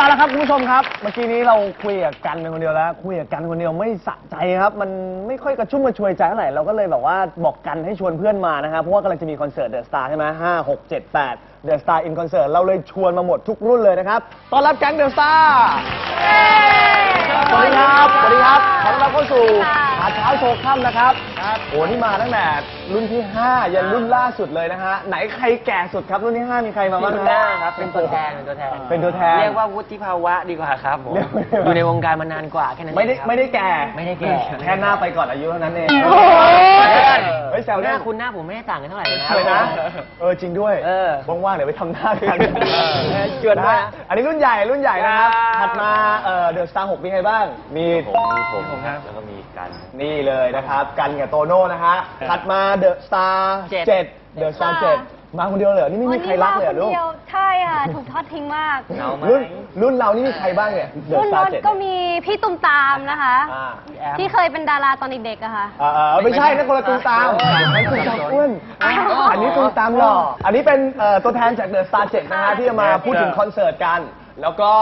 ลาแล้วครับคุณผู้ชมครับ เมื่อกี้นี้เราคุยกับกันเป็นคนเดียวแล้ว คุยกับกันคนเดียวไม่สะใจครับ มันไม่ค่อยกระชุ่มกระชวยใจเท่าไหร่เราก็เลยแบบว่าบอกกันให้ชวนเพื่อนมานะครับเพราะว่ากำลังจะมีคอนเสิร์ตเดอะสตาร์ใช่ไหมห้าหกเจ็ดแปดเดอะสตาร์อินคอนเสิร์ตเราเลยชวนมาหมดทุกรุ่นเลยนะครับต้อนรับแก๊งเดอะสตาร์สวัสดีครับสวัสดีครับขอต้อนรับเข้าสู่หาเช้าโชว์ค่ำนะครับ โอ้นี่มาตั้งแต่รุ่นที่ 5 ยันรุ่นล่าสุดเลยนะฮะ ไหนใครแก่สุดครับรุ่นที่ 5 มีใครมาบ้างรุ่นฮะหน้าครับ เป็นตัวแทน เป็นตัวแทน เป็นตัวแทน เรียกว่าวุฒิภาวะดีกว่าครับผม เรียกว่า อยู่ในวงการมานานกว่าแค่นั้นไม่ได้เองครับ ไม่ได้แก่ไม่ได้แก่ แค่หน้าไปก่อนอายุเท่านั้นเองโอ้ย เฮ้ยแซวหเล่น้านคุณหน้าผมไม่ได้ต่างกันเท่าไหร่เลยนะ เลยนะ เออจริงด้วยเออว่างๆเดี๋ยวไปทำหน้ากันเออชวนด้วยนะ อันนี้รุ่นใหญ่รุ่นใหญ่นะครับครับถัดมาเอ่อเดอะสตาร์หกมีใครบ้าง มี ผมมีผมครับแล้วก็มีกัน นี่เลยนะครับ กันกับโตโน่นะฮะถัดมาเดอะสตาร์เจ็ด เจ็ดเดอะสตาร์เจ็ดมาคนเดียวเลยเหรอนี่ไม่มีใครรักเลยเหรอลูก วันนี้มาคนดีวใช่ค่ะ ถูกทอดทิ้งมากเหงาไหมรุ่นรุ่นเรานี่มีใครบ้างเนี่ยเดอะรุ่นสตาโน้ร์นเจ็ดก็มีพี่ตุ้มตามนะคะ อ่าที่เคยเป็นดาราตอนเด็กๆอะค่ะเออเออไม่ใช่นะคนละตูมตามอันนี้ตูมตามอ้วนอันนี้ตูมตามหล่ออันนี้เป็นเอ่อตัวแทนจากเดอะสตาร์เจ็ดนะฮะที่จะมาพูดถึงคอนเสิร์ตกัน แล้วก็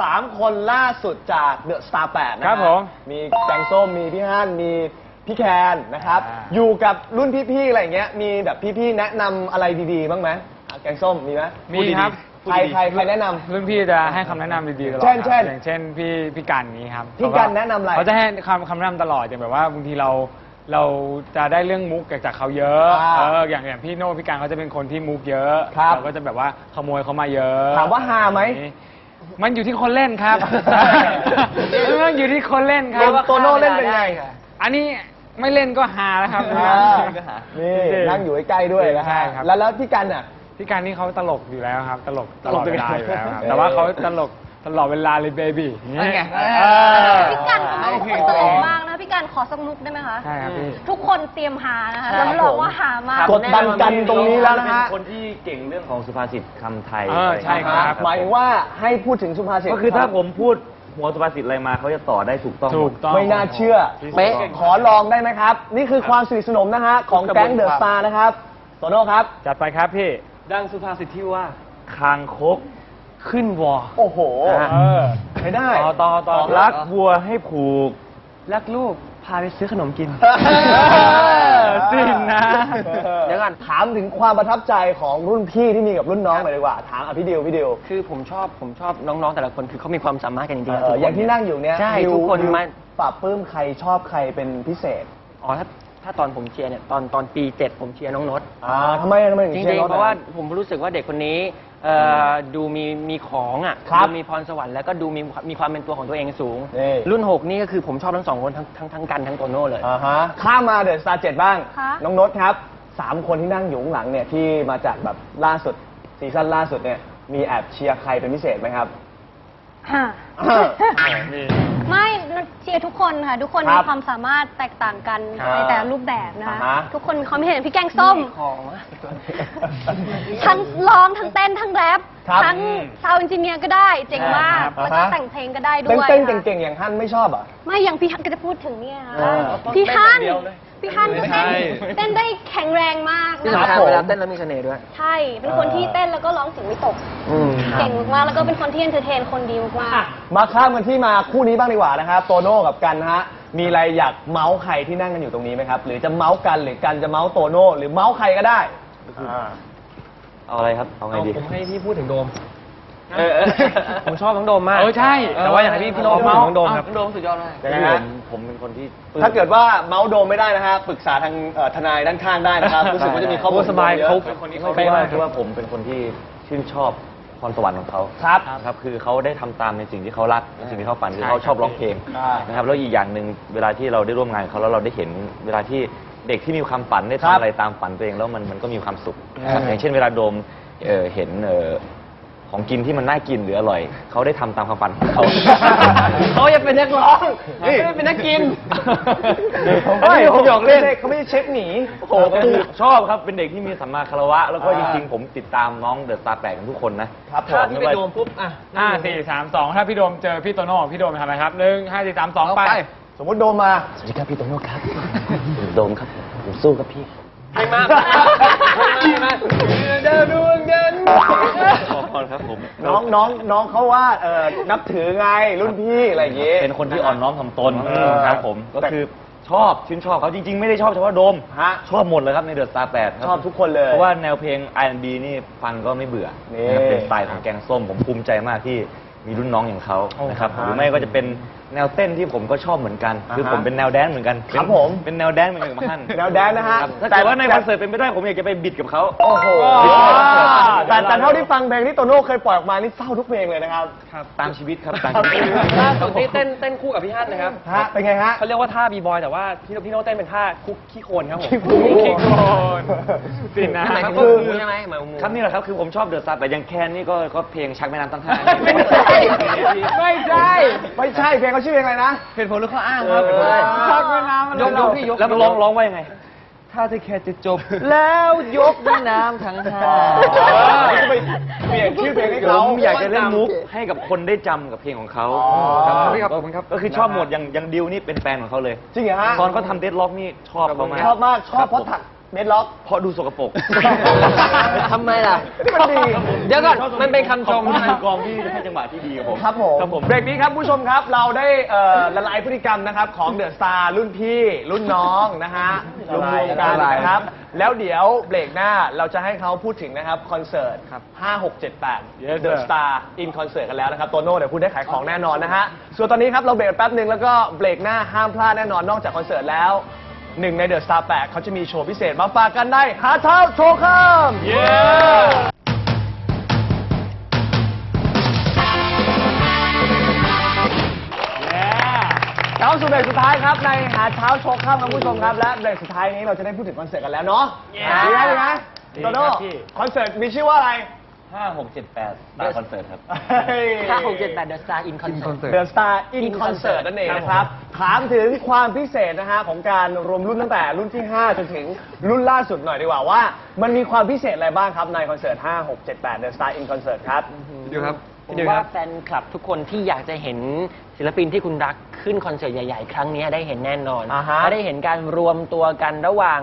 สามคนล่าสุดจากเดอะสตาร์แปดนะฮะครับผม มีแกงส้มมีพี่ฮั่นมี พี่แคนนะครับ อ่า อยู่กับรุ่นพี่ๆอะไรอย่างเงี้ย มีแบบพี่ๆแนะนำอะไรดีๆบ้างไหมอะแกงส้มมีไหมมีครับใครใครใครแนะนำ รุ่นพี่จะให้คำแนะนำดีๆตลอดเช่นครับเช่นอย่างเช่นพี่พี่กันนี้ครับพี่กันแนะนำอะไรเขาจะให้คำคำแนะนำตลอดอย่างแบบว่าบางทีเราเราจะได้เรื่องมุกจากเขาเยอะอ่าเอออย่างอย่างพี่โน่พี่กันเขาจะเป็นคนที่มุกเยอะครับเราก็จะแบบว่าขโมยเขามาเยอะถามว่าฮาไหมมันอยู่ที่คนเล่นครับ มันอยู่ที่คนเล่นคโตรับ โตโน่เล่นเป็นไง อันนี้ ไม่เล่นก็ฮาแล้วครับ อ่านี่นั่งอยู่ใกล้ๆด้วยนะใช่ฮะครับ แล้วแล้วพี่กันอะ พี่การนี่เขาตลกอยู่แล้วครับ ตลกตตลลอกดด้วเวยลาอยู่แล้วครับเออแต่ว่าเขาตลกตลอดเวลาเลยเบบี้นั่นไง พี่กันเขาเป็นคนตลกมากนะ พี่กันขอสักมุกได้ไหมคะ ใช่ครับพี่ ทุกคนเตรียมหานะคะครับรับรองว่าหามาก กดดันกันตรงนี้แล้วนะฮะเป็นคนที่เก่งเรื่องของสุภาษิตคำไทยเออใช่ครับ หมายถึงว่าให้พูดถึงสุภาษิตก็คือถ้าผมพูด หัวสุภาษิตอะไรมาเขาจะต่อได้ถูกต้องหมดถูกต้อง ไม่น่าเชื่อเป๊ะขอลองได้ไหมครับ นี่คือความสนิทสนมนะฮะ ของแก๊งเดอะสตาร์นะครับโตโน่ครับ จัดไปครับพี่ ดังสุภาษิตที่ว่า คางคกขึ้นวอโอ้โหเออใช้ได้ต่อต่อต่อรักวัวให้ผูก รักลูกพาไปซื้อขนมกิน จริงนะ เดี๋ยวก่อนถามถึงความประทับใจของรุ่นพี่ที่มีกับรุ่นน้องหน่อยดีกว่า ถามอภิเดียวพี่เดียว คือผมชอบผมชอบน้องๆแต่ละคนคือเขามีความสามารถกันจริงๆเอ่อทุกคอย่างที่นั่งอยู่เนี้ยใช่ดิวทุกคนดิวมาปรับปลื้มใครชอบใครเป็นพิเศษ อ๋อถ้าถ้าตอนผมเชียร์เนี่ยตอนตอนปีเจ็ดผมเชียร์น้องนดอ่าทำไมทำไมถึจงริชียงน้ๆเพราะว่าผมรู้สึกว่าเด็กคนนี้ เอ่อดูมีมีของอะครับดูมีพรสวรรค์แล้วก็ดูมีมีความเป็นตัวของตัวเองสูง นี่ รุ่น 6 นี่ก็คือผมชอบทั้งสองคนทั้งทั้งทั้งกันทั้งโตโน่เลย อ่าฮะข้ามมาเดอะสตาร์เจ็ดบ้างคะน้องนศครับสามคนที่นั่งอยู่ข้างหลังเนี่ยที่มาจากแบบล่าสุดซีซั่นล่าสุดเนี่ยมีแอบเชียร์ใครเป็นพิเศษไหมครับฮะไม่ เชียร์ทุกคนค่ะ ทุกคนครัมีบความสามารถแตกต่างกันครับในแต่ละรูปแบบนะคะอ่าฮะ ทุกคนมีความคิดเห็นพี่แกงส้ม ของอะ ทั้งร้องทั้งเต้นทั้งแรปครับทั้งซาวด์เอนจิเนียร์ก็ได้ เจ๋งมากครับแล้วก็อ่าฮะแต่งเพลงก็ได้ด้เต้นวยเต้นค่ะเก่งๆอย่างฮั่นไม่ชอบเหรอะ ไม่อย่างพี่ฮันก็จะพูดถึงเนี่ยค่ะอ่า พี่ฮันเต้นอย่างเดียวเลย พี่ฮันก็ไม่ใช่เต้นเต้นได้แข็งแรงมากที่นะสำคัญคะเวลาเต้นแล้วมีเสน่ห์ด้วย ใช่เป็นคนที่เต้นแล้วก็ร้องเสียงไม่ตก อืมเก่งมากๆแล้วก็เป็นคนที่เอนเตอร์เทนคนดีมากมาข้ามกันที่มาคู่นี้บ้างดีกว่านะครับโตโน่กับกันนะฮะมีอะไรอยากเมาส์ใครที่นั่งกันอยู่ตรงนี้ไหมครับ หรือจะเมาส์กันหรือกันจะเมาส์โตโน่หรือเมาส์ใครก็ได้อ่าเอาอะไรครับ เอาไงดี ผมให้พี่พูดถึงโดม เออเออผมชอบน้องโดมมากเออใช่แต่ว่าอยากให้พี่พี่โดมเมาส์น้องโดมครับน้องโดมสุดยอดมากยังไงผฮะมผมเป็นคนที่ถ้าเกิดว่าเมาส์โดมไม่ได้นะฮะปรึกษาทางเอ่อทนายด้านข้างได้นะครับ รู้สึกว่าจะมีข้อมูลสบายเยอะเขาเป็นคนที่เพเขาราะเป๊ะว่ามากคือว่าผมเป็นคนที่ชื่นชอบพรสวรรค์ของเขาครับครับคือเขาได้ทำตามในสิ่งที่เขารักในสิ่งที่เขาฝันคือใช่เขาชอบร้องเพลงใช่ นะครับแล้วอีกอย่างหนึ่งเวลาที่เราได้ร่วมงานกับเขาแล้วเราได้เห็นเวลาที่เด็กที่มีความฝันได้ครัทำบอะไรตามฝันตัวเองแล้วมันมันก็มีความสุขอืมอย่างเช่นเวลาโดมเอ่อเห็นเอ่อ ของกินที่มันน่ากินหรืออร่อย เขาได้ทำตามความฝันของเขา เขาอยากเป็นนักร้องไม่ได้เป็นนักกินเฮ้ยผมหยอกเล่น เขาไม่ใช่เชฟหมีโอ้โหคือชอบครับเป็นเด็กที่มีสัมมาคารวะ แล้วก็จริงๆ ผมติดตามน้องเดอะสตาร์แปกันทุกคนนะครับผมถ้าพี่ไปโดมปุ๊บอะห้าสี่สามสองถ้าพี่โดมเจอพี่โตโน่พี่โดมทำอะไรครับหนึ่งห้าสี่สามสองไป สมมติโดมมา สวัสดีครับพี่โตโน่ครับผมโดมครับผมสู้ครับพี่ให้มาให้มาให้มาเดินดวงเดิน น้องน้องน้องเขาว่าเออนับถือไงรุ่นพี่อะไรอย่างงี้ เป็นคนที่อ่อนน้อมถ่อมตนเออครับผม ก็แต่ คือชอบชื่นชอบเขาจริง ๆ ไม่ได้ชอบเฉพาะโดม ฮะ ชอบหมดเลยครับในเดอะสตาร์แปดชอบทุกคนเลยเพราะว่าแนวเพลง R&B นี่ฟังก็ไม่เบื่อนี่นะครับเป็นสไตล์ของแกงส้ม ผมภูมิใจมากที่มีรุ่นน้องอย่างเขานะครับครับหรือไม่ก็จะเป็น แนวเต้นที่ผมก็ชอบเหมือนกัน คืออ่าฮะผมเป็นแนวแดนซ์เหมือนกันครับเป็นผมเป็นแนวแดนซ์เหมือนกันกับมาฮั่นแนวแดนนะฮะครับถ้าเกิดว่าในคอนเสิร์ตเป็นไปได้ผมอยากจะไปบิดกับเขา โอ้โหบิดกับคอนเสิร์ตแต่แต่เท่าที่ฟังเพลงที่โตโน่เคยปล่อยออกมานี่เศร้าทุกเพลงเลยนะครับตามชีวิตครับตามชีวิตล่าสุดนี่เต้นเต้นคู่กับพี่ฮั่นนะครับฮะเป็นไงฮะเขาเรียกว่าท่าบีบอยแต่ว่าพี่พี่โน้ตเต้นเป็นท่าคุกขี้โคลนครับผมขี้โคลนขี้โคลนจริงนะหมายถึงคือมูใช่ไหมหมายถึงมูครับนี่แหละครับคือผมชอบเดอะสตาร์แต่อยังแคนนี่ก็ก็เพลงชักแม่น้ำตั้งห้าไม่ใช่ไม่ใช่ไม่ใช่เพลงเขาชื่อเพลงอะไรนะเหตุผลหรือข้ออ้างครับเออชักแม่น้ำมันยกยกพี่ยกแล้วมันร้องร้องว่ายังไง ถ้าจะแค่จะจบ แล้วยกแม่น้ำทั้งห้าจะไปเปลี่ยนชื่อเพลงให้ผเขามอยากจะเล่นมุกให้กับคนได้จำกับเพลงของเขาอ๋อครับขอบคุณครับก็คือชอบหมดอย่างอย่างดิวนี่เป็นแฟนของเขาเลยจริงเหรอฮะตอนเขาทำเดดล็อกนี่ชอบเขามากชอบมากชอบเพราะถัก เน็ตล็อกเพราะดูสกปรกทำไมล่ะนี่มันดีเดี๋ยวก่อนมันเป็นคำชมขอบใช่ณไหม กองที่ให้จังหวะที่ดีกับผมครับผมครับผม เบรกนี้ครับผู้ชมครับเราได้เอ่อละลายพฤติกรรมนะครับของเดอะสตาร์รุ่นพี่รุ่นน้องนะฮะรวมๆกันละลายนะครับ แล้วเดี๋ยวเบรกหน้าเราจะให้เขาพูดถึงนะครับคอนเสิร์ตครับ5 6 7 8 The Star in Concert กันแล้วนะครับโตโน่เดี๋ยวพูดได้ขายของแน่นอนนะฮะส่วนตอนนี้ครับเราเบรกแป๊บหนึ่งแล้วก็เบรกหน้าห้ามพลาดแน่นอนนอกจากคอนเสิร์ตแล้ว หนึ่งในเดอะสตาร์8เขาจะมีโชว์พิเศษมาฝากกันได้หาเท้าโชว์ข้ามเย้เข้าสู่เบรกสุดท้ายครับในหาเช้าโชว์ข้ามครับคุณผู้ชมครับและเบรกสุดท้ายนี้เราจะได้พูดถึงคอนเสิร์ตกันแล้วเนาะดีไหมดีไหมโตโน่คอนเสิร์ตมีชื่อว่าอะไร ห้าหกเจ็ดแปดตามคอนเสิร์ตครับ ห้าหกเจ็ดแปดเดอะสตาร์อินคอนเสิร์ต The Star in Concert นั่นเองนะครับ ถามถึงความพิเศษนะฮะของการรวมรุ่นตั้งแต่รุ่นที่ 5 จนถึงรุ่นล่าสุดหน่อยดีกว่าว่า มันมีความพิเศษอะไรบ้างครับ ในคอนเสิร์ต 5 6 7 8 The Star in Concert ครับ ดูครับผมพี่ดิวคว่ารับแฟนคลับทุกคนที่อยากจะเห็นศิลปินที่คุณรักขึ้นคอนเสิร์ตใหญ่ ๆ ครั้งนี้ได้เห็นแน่นอนอ่าฮะและได้เห็นการรวมตัวกันระหว่าง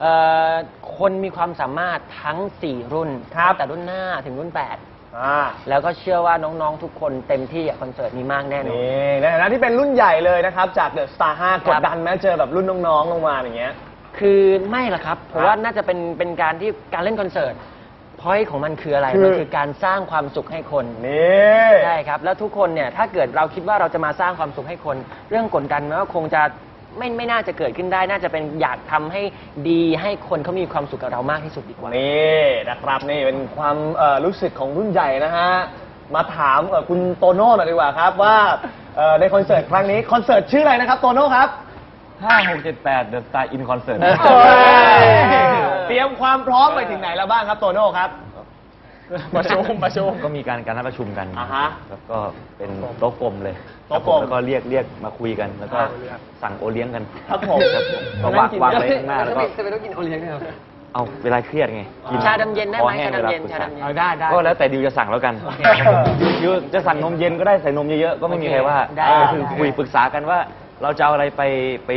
เอ่อ คนมีความสามารถทั้ง 4 รุ่นตั้งแต่รุ่นหน้าถึงรุ่น8อ่าแล้วก็เชื่อว่าน้องๆทุกคนเต็มที่กับคอนเสิร์ตนี้มากแน่นอน นี่ในฐานะที่เป็นรุ่นใหญ่เลยนะครับ จาก The Star 5กดครับดันไหมเจอแบบรุ่นน้องๆลงมาอย่างเงี้ย คือไม่ละครับ เพราะว่าน่าจะเป็นเป็นการที่การเล่นคอนเสิร์ตพอยของมันคืออะไร คือ มันคือการสร้างความสุขให้คน นี่ใช่ครับ แล้วทุกคนเนี่ย ถ้าเกิดเราคิดว่าเราจะมาสร้างความสุขให้คน เรื่องกดดันมันก็คงจะ ไม่ไม่น่าจะเกิดขึ้นได้ น่าจะเป็นอยากทำให้ดีให้คนเขามีความสุขกับเรามากที่สุดดีกว่า นี่นะครับนี่เป็นความเอ่อรู้สึกของรุ่นใหญ่นะฮะ มาถามเอ่อคุณโตโน่หน่อยดีกว่าครับว่าเอ่อในคอนเสิร์ตครั้งนี้คอนเสิร์ตชื่ออะไรนะครับโตโน่ครับ ห้าหกเจ็ดแปด The Star in Concert เตรียมความพร้อมไปถึงไหนแล้วบ้างครับโตโน่ครับ ประชุมประชุม ก็มีการการนัดประชุมกันอ่าฮะแล้วก็เป็นโต๊ะกลมเลยโต๊ะกลมแล้วก็เรียกเรียกมาคุยกัน แล้วก็อ่า สั่งโอเลี้ยงกันครับผม ครับผมก็วางวางไว้ข้างหน้าแล้วก็จะไปต้องกินโอเลี้ยงเนี่ยเอาเวลาเครียดไงกิชาดำเย็นได้ไหมคอแห้งชาดำเย็นวลปรึกษชาดำเย็นเอาได้ได้ ก็แล้วแต่ดิวจะสั่งแล้วกันดิวจะสั่งนมเย็นก็ได้ใส่นมเยอะๆก็ไม่มีใครว่าได้ ก็คือได้คุยปรึกษากันว่า เราจะเอาอะไรไปไป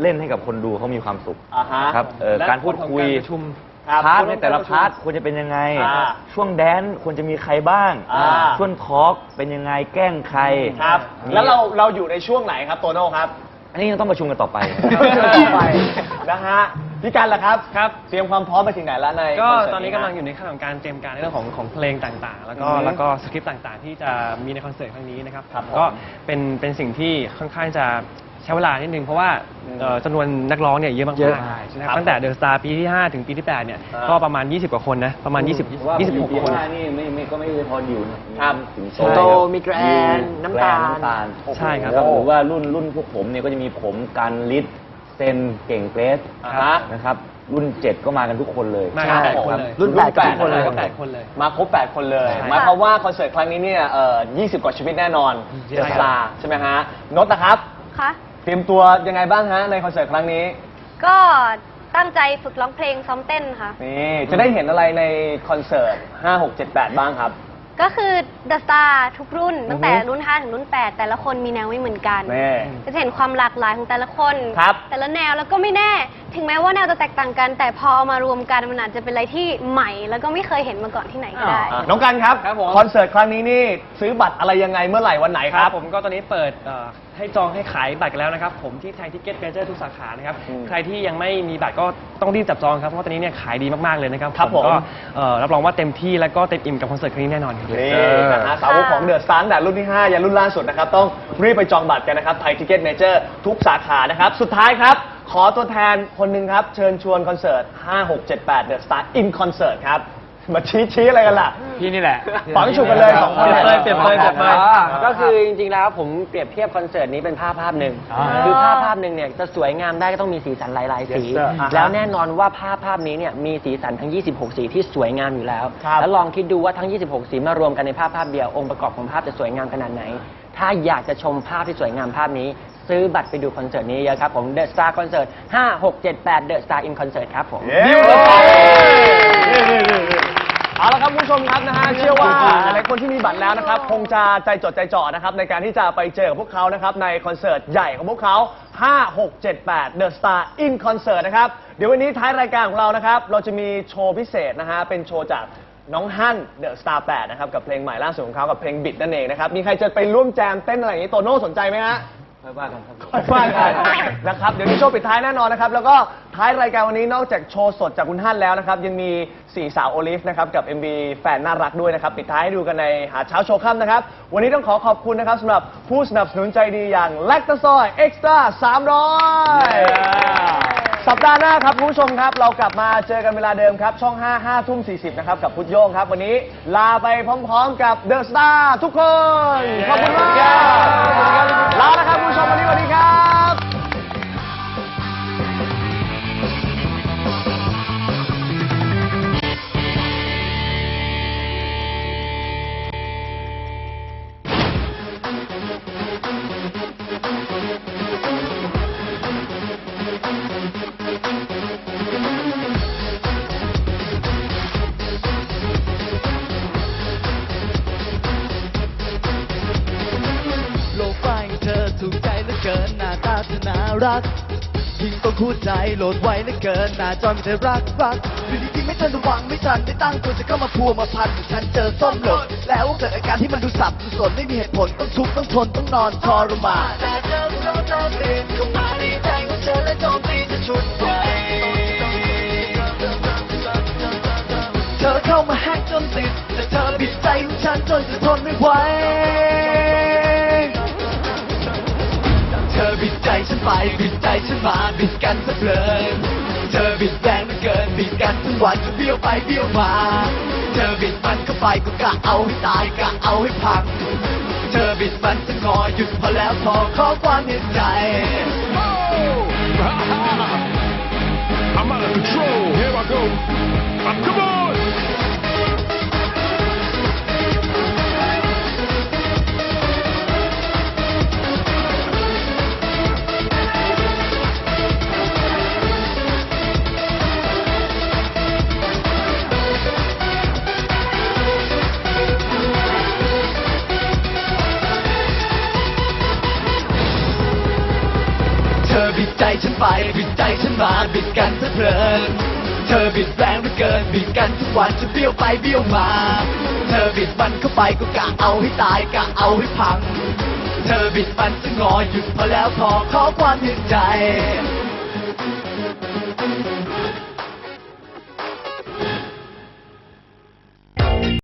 เล่นให้กับคนดูเขามีความสุขอ่าฮะ ครับเอ่อการพูดคุยประชุม ครับพาร์ทในแต่ละพาร์ทควรจะเป็นยังไง อ่าช่วงแดนซ์ควรจะมีใครบ้าง อ่า ช่วงทอล์กเป็นยังไงแกล้งใครครับ มีแล้วเราเราอยู่ในช่วงไหนครับโตโน่ครับ อันนี้ยังต้องประชุมกันต่อไปไปนะฮะพี่กันล่ะครับครับ เตรียมความพร้อมไปถึงไหนแล้วในก็คเสิร์ตอนนี้ฮะกำลังอยู่ในขั้นของการเตรียมการในเรื่องของของเพลงต่างๆ แล้วก็อือฮึแล้วก็สคริปต์ต่างๆ ที่จะมีในคอนเสิร์ตครั้งนี้นะครับครับผมก็เป็นเป็นสิ่งที่ค่อนข้างจะ ใช้เวลานิดนึงเพราะว่าอืมเอ่อจำนวนนักร้องเนี่ยเยอะมากเยอะๆนะคครัรับบตั้งแต่เดอะสตาร์ปีที่ 5 ถึงปีที่ 8 เนี่ยอ่าก็ประมาณ 20 กว่าคนนะ ประมาณ 20 26 คน นี่ไม่ไม่ก็ไม่พอดิวนะครับสิงสิงโตมีแกรนน้ำตาลแกรน้ำตาลใช่ครับ แล้วหรือว่ารุ่นรุ่นพวกผมเนี่ยก็จะมีผมกันลิศเซนเก่งเกรสอ่าฮะนะครับ รุ่นเจ็ดก็มากันทุกคนเลยมาใช่กันแปดคนเลยรุ่นแปดแปดคนเลยรุ่นแปดคนเลย มาครบ8คนเลยใช่หมายความว่าคอนเสิร์ตครั้งนี้เนี่ยเอ่อ20 กว่าชีวิตแน่นอนใช่เดอะสตาร์ใช่ไหมฮะนดนะครับคะ เตรียมตัวยังไงบ้างฮะในคอนเสิร์ตครั้งนี้ ก็ตั้งใจฝึกร้องเพลงซ้อมเต้นค่ะ นี่จะได้เห็นอะไรในคอนเสิร์ต 5 6 7 8 บ้างครับ ก็คือ The Star ทุกรุ่น ตั้งแต่อือฮึรุ่น 5 ถึงรุ่น 8 แต่ละคนมีแนวไม่เหมือนกันแน่ก็จะเห็นความหลากหลายของแต่ละคน ครับ แต่ละแนวแล้วก็ไม่แน่ ถึงแม้ว่าแนวจะแตกต่างกัน แต่พอเอามารวมกันมันอาจจะเป็นอะไรที่ใหม่ แล้วก็ไม่เคยเห็นมาก่อนที่ไหนก็ได้ อะน้องกันครับ ครับผม คอนเสิร์ตครั้งนี้นี่ซื้อบัตรอะไรยังไงเมื่อไหร่วันไหนคครัรับ บผมก็ตอนนี้เปิดเอ่อ ให้จองให้ขายบัตรกันแล้วนะครับ ผมที่ไทยทิเก็ตเมเจอร์ทุกสาขานะครับ อืมใครที่ยังไม่มีบัตรก็ต้องรีบจับจองครับ เพราะว่าตอนนี้เนี่ยขายดีมากๆเลยนะครับครับผม ก็เอ่อรับรองว่าเต็มที่แล้วก็เต็มอิ่มกับคอนเสิร์ตครั้งนี้แน่นอนครับ นี่นะฮะสาวกของเดอะสตาร์แต่รุ่นที่ 5 ยันรุ่นล่าสุดนะครับ ต้องรีบไปจองบัตรกันนะครับไทยทิเก็ตเมเจอร์ทุกสาขานะครับ สุดท้ายครับ ขอตัวแทนคนหนึ่งครับ เชิญชวนคอนเสิร์ต 5 6 7 8 The Star in Concert ครับ มาชี้ชี้อะไรกันล่ะ พี่นี่แหละฝังฉุกกันเลยสองคนเปรียบเลยเปรียบเลยเปรียบเลยอ่าก็คือจริงๆแล้วผมเปรียบเทียบคอนเสิร์ตนี้เป็นภาพภาพหนึ่งอ่าคือภาพภาพหนึ่งเนี่ยจะสวยงามได้ก็ต้องมีสีสันหลายๆ สี Yes, sir อ่าฮะแล้วแน่นอนว่าภาพภาพนี้เนี่ยมีสีสันทั้ง 26 สีที่สวยงามอยู่แล้ว ครับแล้วลองคิดดูว่าทั้ง 26 สีมารวมกันในภาพภาพเดียวองค์ประกอบของภาพจะสวยงามขนาดไหน ถ้าอยากจะชมภาพที่สวยงามภาพนี้ ซื้อบัตรไปดูคอนเสิร์ตนี้เยอะครับผม The Star Concert 5 6 7 8 The Star in Concert ครับผมดิวเลย เอาละครับคุณผู้ชมครับนะฮะเชื่อว่าหลายๆคนที่มีบัตรแล้วนะครับคงจะใจจดใจจ่อนะครับในการที่จะไปเจอกับพวกเขานะครับในคอนเสิร์ตใหญ่ของพวกเขา 5 6 7 8 The Star in Concert นะครับเดี๋ยววันนี้ท้ายรายการของเรานะครับเราจะมีโชว์พิเศษนะฮะเป็นโชว์จากน้องฮั่น The Star 8นะครับกับเพลงใหม่ล่าสุดของเขากับเพลงบิดนั่นเองนะครับมีใครจะไปร่วมแจมเต้นอะไรอย่างนี้โตโน่สนใจไหมฮะ ค่อยว่ากันครับค่อยว่ากันนะครับ เดี๋ยวมีโชว์ปิดท้ายแน่นอนนะครับ แล้วก็ท้ายรายการวันนี้นอกจากโชว์สดจากคุณท่านแล้วนะครับ ยังมีสี่สาวโอลิฟนะครับ กับ MV แฟนน่ารักด้วยนะครับ ปิดท้ายให้ดูกันในหาเช้าโชว์ค่ำนะครับ วันนี้ต้องขอขอบคุณนะครับสำหรับผู้สนับสนุนใจดีอย่างแลคตาซอยเอ็กซ์ตร้า300สัปดาห์หน้าครับคุณผู้ชมครับ เรากลับมาเจอกันเวลาเดิมครับ ช่อง 5 5ทุ่ม40 นะครับ กับพุทธโยงครับ วันนี้ลาไปพร้อมๆ กับเดอะสตาร์ทุกคน ขอบคุณมาก รักยิ่งต้องคู่ใจโหลดไว้เหลือเกินหน้าจอมีแต่รักรักอยู่ดีๆไม่ทันระวังไม่ทันได้ตั้งตัวจะเข้ามาพัวมาพันฉันเจอส้มหล่นแล้วเกิดอาการที่มันดูสับดูสนไม่มีเหตุผลต้องทุกข์ต้องทนต้องนอนทรมานแต่เธอเราเธอเปลี่นเข้ามาในใจของเธอและโจมตีจะชุดไว้เธอเข้ามาแฮกจนติดแต่เธอบิดใจของฉันจนจะทนไม่ไหว ฉันไปบิดใจฉันมาบิดกันสะเพลินเธอบิดแรงเหลือเกินบิดกันทั้งวันจะเบี้ยวไปเบี้ยวมา เธอบิดมันก็ไปก็กะเอาให้ตายกะเอาให้พัง เธอบิดมันจะงอหยุดพอแล้วพอขอความเห็นใจ ฉันไปบิดใจฉันมาบิดกันซะเพลินเธอบิดแรงเหลือเกินบิดกันทุกวันจะเบี้ยวไปเบี้ยวมา เธอบิดมันเข้าไปก็กะเอาให้ตายกะเอาให้พัง เธอบิดมันจะงอหยุดพอแล้วพอขอความเห็นใจ